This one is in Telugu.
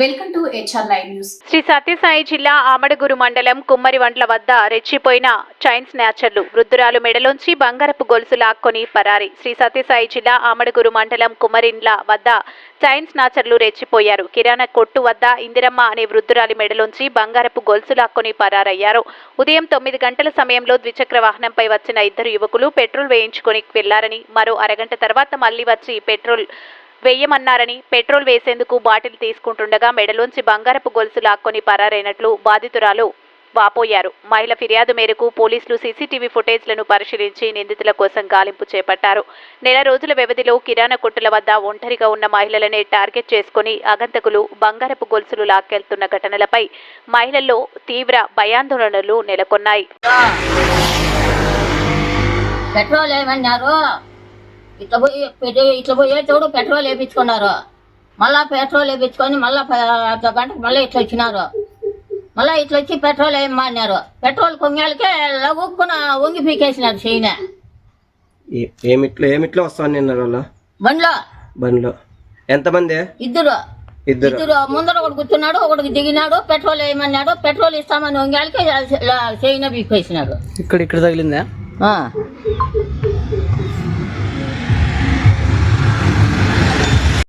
Welcome to HR live news. Sri Sathya Sai జిల్లా ఆమడగురు మండలం కుమ్మరివండ్ల వద్ద రెచ్చిపోయిన చైన్ స్నాచర్లు. వృద్ధురాలు మెడలోంచి బంగారపు గొలుసు లాక్కొని పరారి. శ్రీ సత్యసాయి జిల్లా ఆమడగురు మండలం కుమ్మరిండ్ల వద్ద చైన్ స్నాచర్లు రెచ్చిపోయారు. కిరాణా కొట్టు వద్ద ఇందిరమ్మ అనే వృద్ధురాలి మెడలోంచి బంగారపు గొలుసు లాక్కొని పరారయ్యారు. ఉదయం తొమ్మిది గంటల సమయంలో ద్విచక్ర వాహనంపై వచ్చిన ఇద్దరు యువకులు పెట్రోల్ వేయించుకొని వెళ్ళారని మరో అరగంట తర్వాత మళ్ళీ వచ్చి పెట్రోల్ వేయమన్నారని పెట్రోల్ వేసేందుకు బాటిల్ తీసుకుంటుండగా మెడలోంచి బంగారపు గొలుసు లాక్కొని పరారైనట్లు బాధితురాలు వాపోయారు. మహిళ ఫిర్యాదు మేరకు పోలీసులు సీసీటీవీ ఫుటేజ్లను పరిశీలించి నిందితుల కోసం గాలింపు చేపట్టారు. నెల రోజుల వ్యవధిలో కిరాణా కొట్టుల వద్ద ఒంటరిగా ఉన్న మహిళలనే టార్గెట్ చేసుకుని అగంతకులు బంగారపు గొలుసులు లాక్కెళ్తున్న ఘటనలపై మహిళల్లో తీవ్ర భయాందోళనలు నెలకొన్నాయి. పెట్రోల్ ఏమన్నారు? ఇట్లా పోయి పెట్టి ఇట్లా పోయేటప్పుడు పెట్రోల్ వేయించుకున్నారు మళ్ళా పెట్రోల్ వేయించుకొని మళ్ళా గంటకు మళ్ళీ ఇట్లా వచ్చినారు. మళ్ళా ఇట్లా వచ్చి పెట్రోల్ వేయమన్నారు. పెట్రోల్ కొంగేళ్ళకే లగుక్కున వంగి పీకేసినారు చేయన ఏ- ఏమిట్లో ఏమిట్లో వస్తాను నిన్న బండ్లో. బండిలో. ఎంతమంది? ఇద్దరు. ఇద్దరు. ఇద్దరు. ముందర ఒకటి కూర్చున్నాడు ఒకటికి దిగినాడు పెట్రోల్ వేయమన్నాడు పెట్రోల్ ఇస్తామని వంగేళ్ళకి చేయన పీకేసినాడు ఇక్కడ ఇక్కడ తగిలిందా? ఆ.